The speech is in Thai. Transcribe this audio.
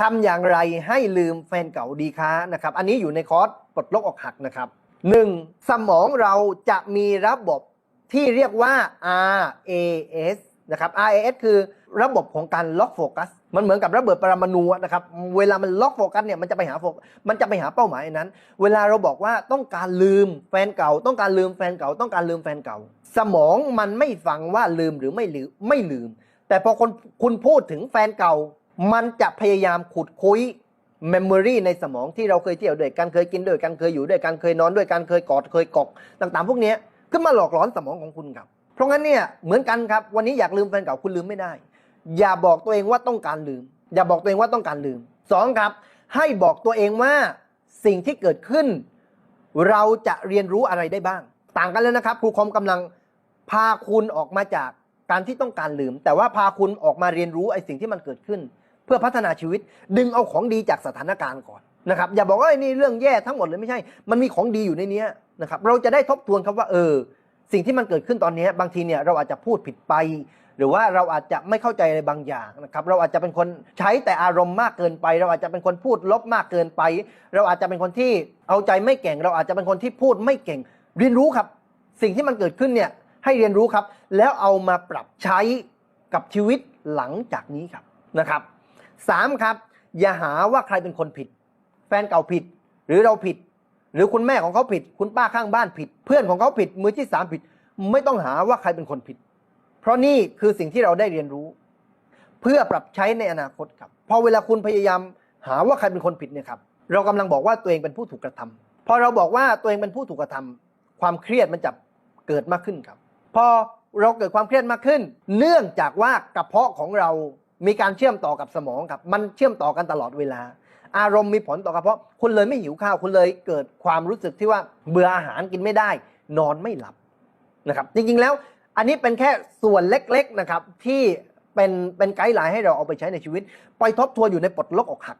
ทำอย่างไรให้ลืมแฟนเก่าดีคะนะครับ อันนี้อยู่ในคอร์สปลดล็อกอกหักนะครับหนึ่งสมองเราจะมีระบบที่เรียกว่า RAS นะครับ RAS คือระบบของการล็อกโฟกัส มันเหมือนกับระเบิดปรมาณูนะครับ เวลามันล็อกโฟกัสเนี่ยมันจะไปหาโฟกัสมันจะไปหาเป้าหมายนั้น เวลาเราบอกว่าต้องการลืมแฟนเก่า ต้องการลืมแฟนเก่า ต้องการลืมแฟนเก่า สมองมันไม่ฟังว่าลืมหรือไม่ลืมไม่ลืม แต่พอคนคุณพูดถึงแฟนเก่า มันจะพยายามขุดคุยเมมโมรีในสมองที่เราเคยเที่ยวด้วยกันเคยกินด้วยกันเคยอยู่ด้วยกันเคยนอนด้วยกันเคยกอดเคยกอกต่างๆ พวกนี้ขึ้นมาหลอกหลอนสมองของคุณครับ เพราะงั้นเนี่ยเหมือนกันครับวันนี้อยากลืมแฟนเก่าคุณลืมไม่ได้ อย่าบอกตัวเองว่าต้องการลืม อย่าบอกตัวเองว่าต้องการลืมสองครับ ให้บอกตัวเองว่าสิ่งที่เกิดขึ้น เราจะเรียนรู้อะไรได้บ้าง ต่างกันเลยนะครับครูคอมกำลังพาคุณออกมาจากการที่ต้องการลืม แต่ว่าพาคุณออกมาเรียนรู้ไอ้สิ่งที่มันเกิดขึ้น พื่อพัฒนาชีวิต ดึงเอาของดีจากสถานการณ์ก่อนนะครับ อย่าบอกว่าไอ้นี่เรื่องแย่ทั้งหมดเลยไม่ใช่ มันมีของดีอยู่ในนี้นะครับ เราจะได้ทบทวนครับว่าเออ สิ่งที่มันเกิดขึ้นตอนนี้ บางทีเนี่ยเราอาจจะพูดผิดไป หรือว่าเราอาจจะไม่เข้าใจอะไรบางอย่างนะครับ เราอาจจะเป็นคนใช้แต่อารมณ์มากเกินไป เราอาจจะเป็นคนพูดลบมากเกินไป เราอาจจะเป็นคนที่เอาใจไม่เก่ง เราอาจจะเป็นคนที่พูดไม่เก่ง เรียนรู้ครับ สิ่งที่มันเกิดขึ้นเนี่ยให้เรียนรู้ครับ แล้วเอามาปรับใช้กับชีวิตหลังจากนี้ครับนะครับ สามครับ อย่าหาว่าใครเป็นคนผิด แฟนเก่าผิด หรือเราผิด หรือคุณแม่ของเขาผิด คุณป้าข้างบ้านผิด เพื่อนของเขาผิด มือที่สามผิด ไม่ต้องหาว่าใครเป็นคนผิด เพราะนี่คือสิ่งที่เราได้เรียนรู้ เพื่อปรับใช้ในอนาคตครับพอเวลาคุณพยายามหาว่าใครเป็นคนผิดเนี่ยครับเรากำลังบอกว่าตัวเองเป็นผู้ถูกกระทำพอเราบอกว่าตัวเองเป็นผู้ถูกกระทำความเครียดมันจะเกิดมากขึ้นครับ พอเราเกิดความเครียดมากขึ้น เนื่องจากว่ากระเพาะของเรา มีการเชื่อมต่อกับสมองครับมันเชื่อมต่อกันตลอดเวลา อารมณ์มีผลต่อกระเพาะคุณเลยไม่หิวข้าวคุณเลยเกิดความรู้สึกที่ว่าเบื่ออาหารกินไม่ได้ นอนไม่หลับนะครับ จริงๆแล้วอันนี้เป็นแค่ส่วนเล็กๆนะครับที่เป็นเป็นไกด์ไลน์ให้เราเอาไปใช้ในชีวิต ไปทบทวนอยู่ในปลดล็อกอกหัก